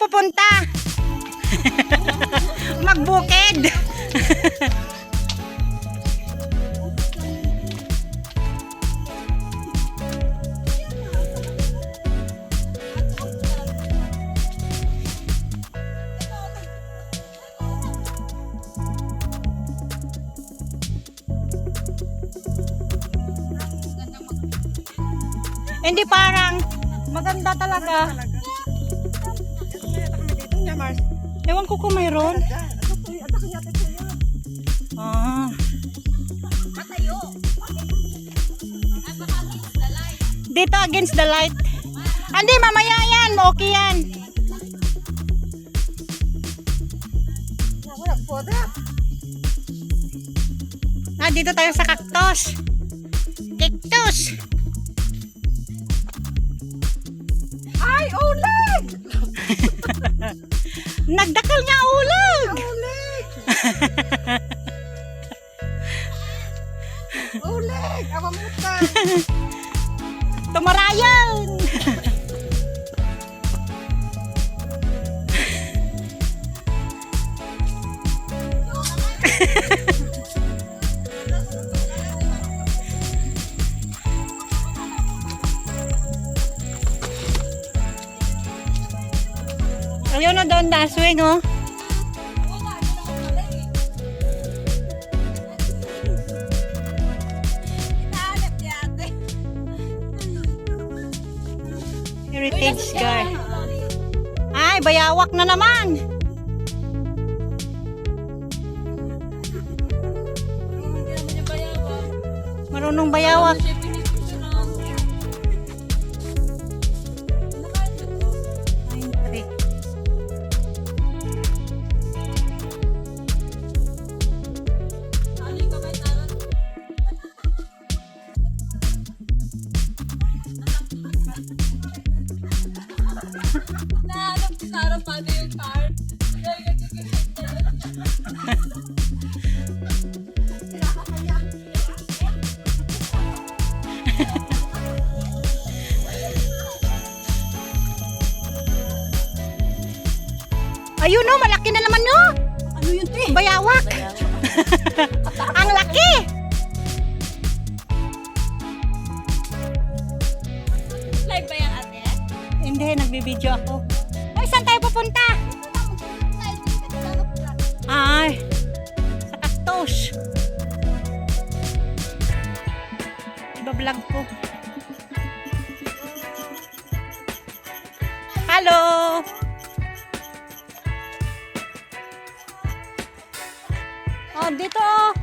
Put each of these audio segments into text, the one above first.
pupunta? Magbukid. Hindi parang maganda talaga. Ewan ko kung mayroon. Ah. Dito against the light. Hindi, mamaya yan. Okay yan. Ah, dito tayo sa cactus. Cactus. Ay, ulit! Nagdakal nga ulag. Ulit! ulit! Amamutan! Tumarayan. Daswing, oh. Heritage car. Ay, bayawak na naman. Marunong bayawak. Ayun no, malaki na naman no. Ano yun, te? Bayawak. Ang laki. Live ba yan, ate? Hindi, nagbibideo ako. Ay, saan tayo pupunta? Ay, sa cactus. Iba-vlog ko. Hello! Oh, dito oh.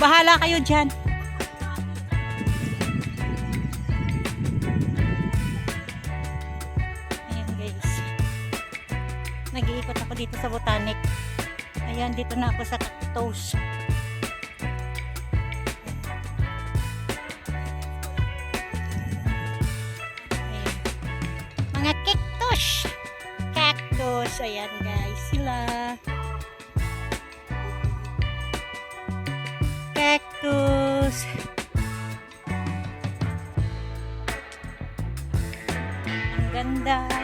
Bahala kayo dyan. Dito sa botanic. Ayan, dito na ako sa cactus. Ayan. Mga cactus. Cactus. Ayan guys, sila. Cactus. Ang ganda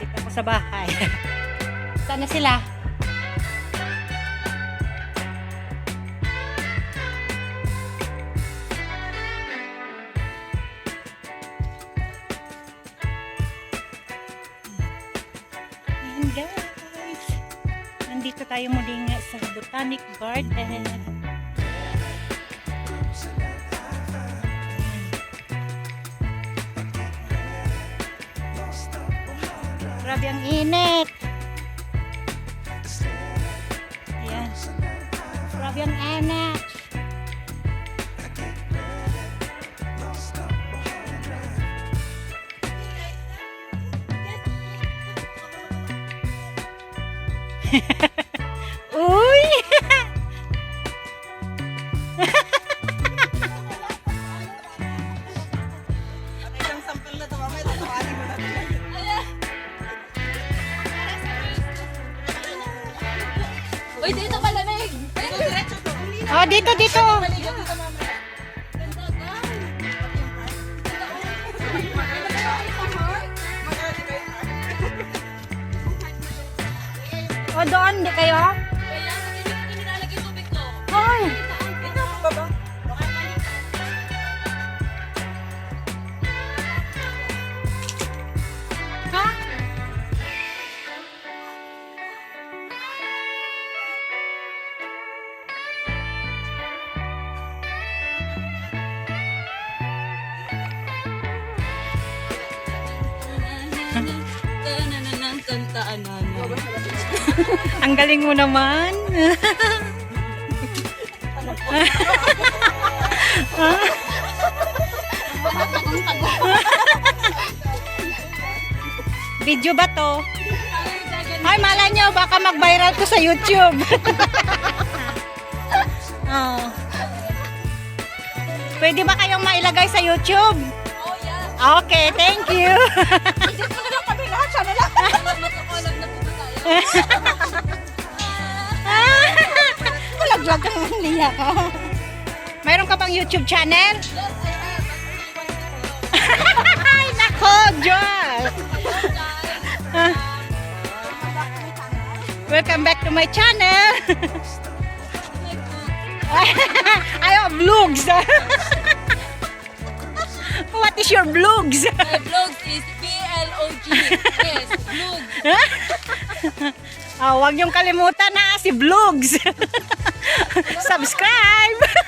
Dito ako sa bahay. Saan na sila? Ayan guys. Nandito tayo muli nga sa Botanic Garden. harap yang inek ya harap yang enak Hehehe Oh, doon, kayo? Hindi ko. Hoy! Ha? Kantaan na. Ang galing mo naman. Video ba to? Ay, malay nyo, baka mag-viral to sa YouTube. oh. Pwede ba kayong mailagay sa YouTube? Oh, yeah. Okay, thank you. Dito na lang kami lahat. Siya na lang. Kulaglag ka ng liya ka. Mayroon ka bang YouTube channel? Ay, nako! Ah. Welcome back to my channel. I have vlogs. What is your vlogs? My vlog is B-L-O-G. Yes, vlog. Oh, huwag niyong kalimutan na si vlogs. Subscribe.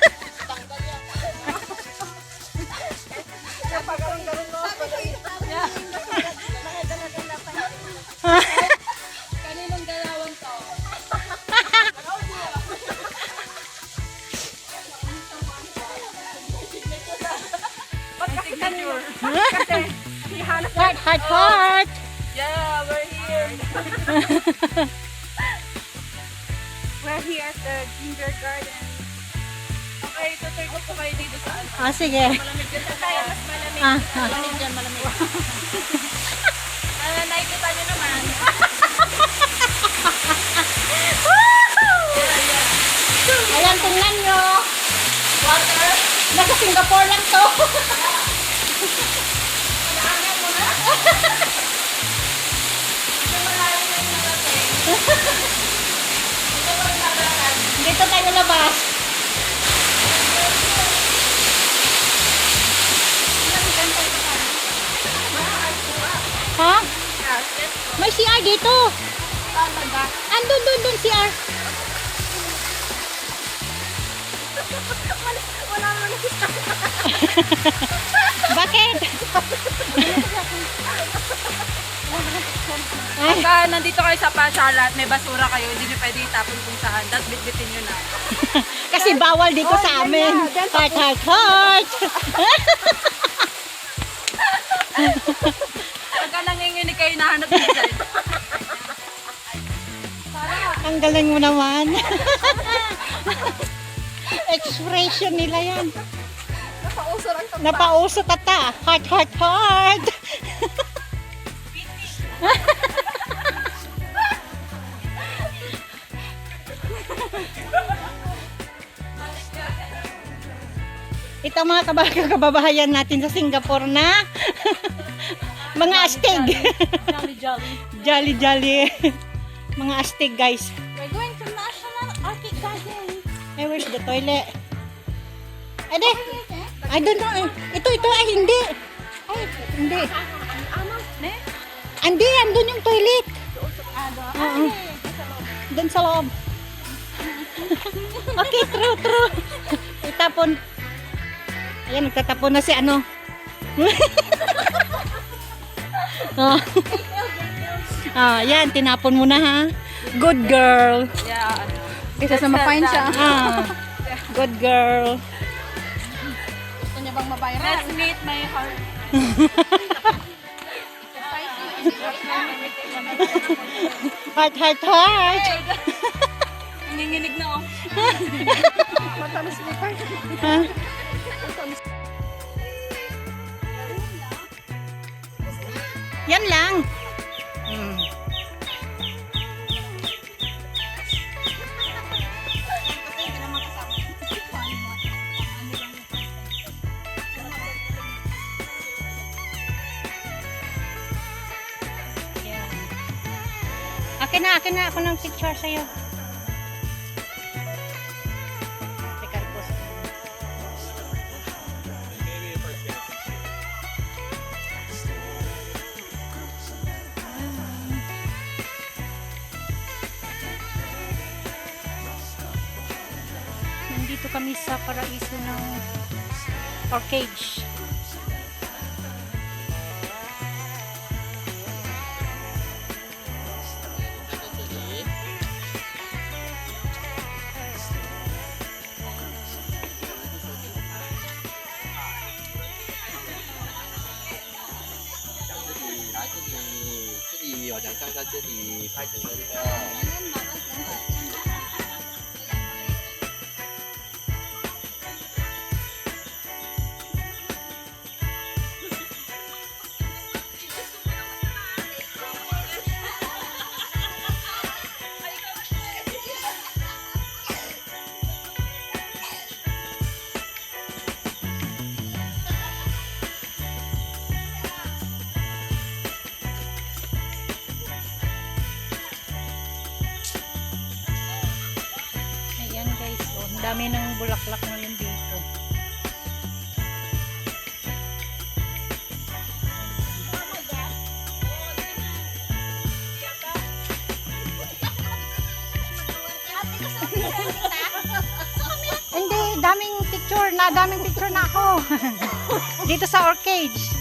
Ah, sige. Malamig tayo, mas malamig. Ah, ah. Malamig dyan, malamig. Ah, nakikita nyo naman. Ayan, tingnan nyo. Water. Nasa Singapore lang to. Dito Ha? May CR dito. Andun, dun, dun, CR. Bakit? Pagka nandito kayo sa pasyalan at may basura kayo, hindi nyo pwede itapon kung saan. Tapos bitbitin nyo na. Kasi bawal dito sa amin. Heart, heart, heart. Kayo, nahanap nyo dyan. Ang galing mo naman. Expression nila yan. Napauso lang ito. Napauso tata. Heart, heart, heart. Ito mga kab- kababayan natin sa Singapore na mga astig. Jolly jolly. jolly jolly. mga astig guys. We're going to National Arctic Garden. Ay, where's the toilet? Ay, di. I don't know. eh. Ito, ito. Ay, hindi. Ay, hindi. Hindi, andun yung toilet. Oo. Doon sa loob. okay, true, true. Itapon. Ayan, nagtatapon na si ano. ah. ah, yan, tinapon mo na ha. Good girl. Yeah. Isa sa ma-fine siya. Ah, good girl. Gusto niya bang mabayran? Let's meet my heart. Heart, heart, heart. Nanginginig na ako. Matamis mo pa. Yan lang. Mm. Yan. Akin na, akin na ako ng picture sa'yo. kami sa paraiso ng Orchage.这里我想看看这里拍整个那个。 Dami ng bulaklak ngayon dito. Hindi, daming picture na, daming picture na ako. dito sa Orchage.